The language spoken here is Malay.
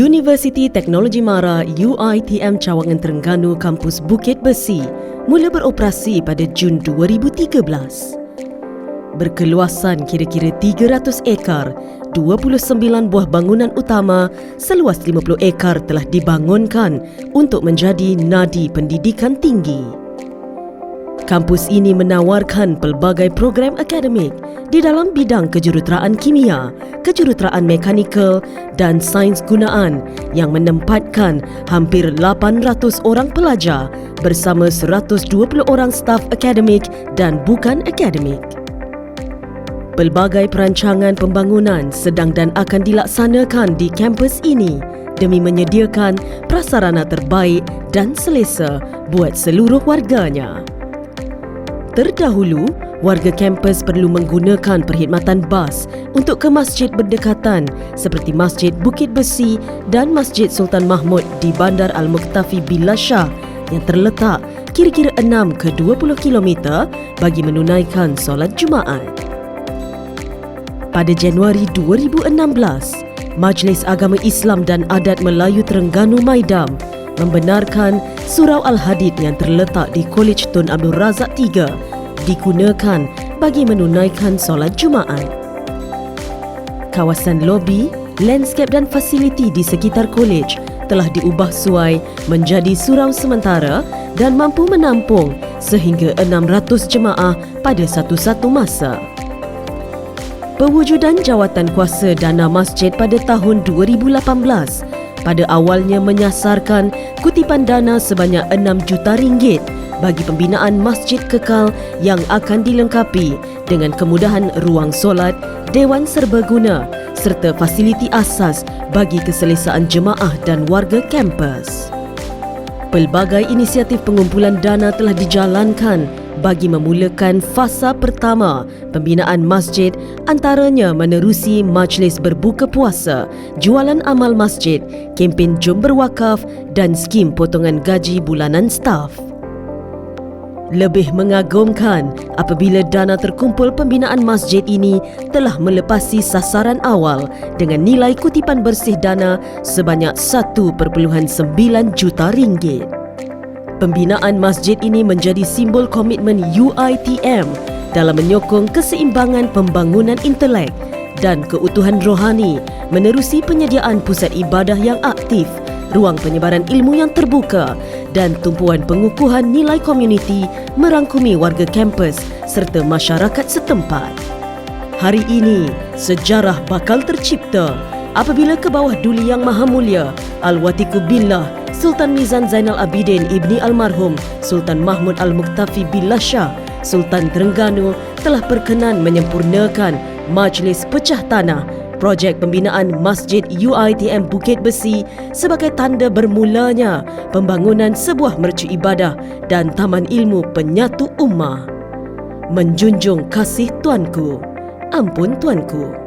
Universiti Teknologi Mara UiTM Cawangan Terengganu Kampus Bukit Besi mula beroperasi pada Jun 2013. Berkeluasan kira-kira 300 ekar, 29 buah bangunan utama seluas 50 ekar telah dibangunkan untuk menjadi nadi pendidikan tinggi. Kampus ini menawarkan pelbagai program akademik di dalam bidang kejuruteraan kimia, kejuruteraan mekanikal dan sains gunaan yang menempatkan hampir 800 orang pelajar bersama 120 orang staf akademik dan bukan akademik. Pelbagai perancangan pembangunan sedang dan akan dilaksanakan di kampus ini demi menyediakan prasarana terbaik dan selesa buat seluruh warganya. Terdahulu, warga kampus perlu menggunakan perkhidmatan bas untuk ke masjid berdekatan seperti Masjid Bukit Besi dan Masjid Sultan Mahmud di Bandar Al-Muktafi Bilasha yang terletak kira-kira 6 ke 20 km bagi menunaikan solat Jumaat. Pada Januari 2016, Majlis Agama Islam dan Adat Melayu Terengganu Maidam membenarkan Surau Al-Hadid yang terletak di Kolej Tun Abdul Razak III digunakan bagi menunaikan solat Jumaat. Kawasan lobi, landscape dan fasiliti di sekitar kolej telah diubah suai menjadi surau sementara dan mampu menampung sehingga 600 jemaah pada satu-satu masa. Pewujudan jawatan kuasa dana masjid pada tahun 2018 pada awalnya menyasarkan kutipan dana sebanyak 6 juta ringgit bagi pembinaan masjid kekal yang akan dilengkapi dengan kemudahan ruang solat, dewan serbaguna serta fasiliti asas bagi keselesaan jemaah dan warga kampus. Pelbagai inisiatif pengumpulan dana telah dijalankan bagi memulakan fasa pertama pembinaan masjid antaranya menerusi majlis berbuka puasa, jualan amal masjid, kempen jom berwakaf dan skim potongan gaji bulanan staf. Lebih mengagumkan apabila dana terkumpul pembinaan masjid ini telah melepasi sasaran awal dengan nilai kutipan bersih dana sebanyak 1.9 juta ringgit. Pembinaan masjid ini menjadi simbol komitmen UiTM dalam menyokong keseimbangan pembangunan intelek dan keutuhan rohani menerusi penyediaan pusat ibadah yang aktif ruang penyebaran ilmu yang terbuka dan tumpuan pengukuhan nilai komuniti merangkumi warga kampus serta masyarakat setempat. Hari ini, sejarah bakal tercipta apabila ke bawah duli yang maha mulia Al-Watiku Billah Sultan Mizan Zainal Abidin Ibni Almarhum Sultan Mahmud Al-Muktafi Billah Shah Sultan Terengganu telah berkenan menyempurnakan Majlis Pecah Tanah projek pembinaan Masjid UiTM Bukit Besi sebagai tanda bermulanya pembangunan sebuah mercu ibadah dan taman ilmu penyatu ummah. Menjunjung kasih tuanku, ampun tuanku.